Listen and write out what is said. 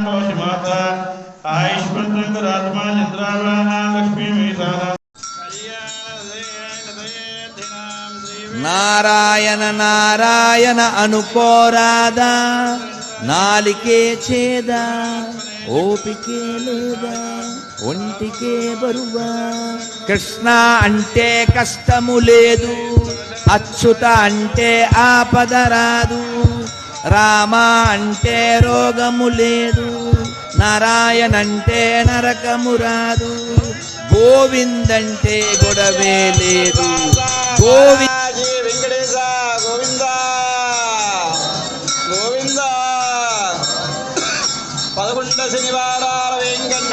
భవతి నారాయణ నారాయణ అనుకోరాదా నాలికే చేదా ఓపికే లేదా ఒంటికే బరువా। కృష్ణ అంటే కష్టము లేదు। అచ్యుత అంటే ఆపద రాదు। రామ అంటే రోగము లేదు నారాయణ అంటే నరకము రాదు గోవిందంటే గొడవే లేదు. గోవి వెంకటేశ గోవింద గోవింద. పదకొండ శనివారాల వెంకట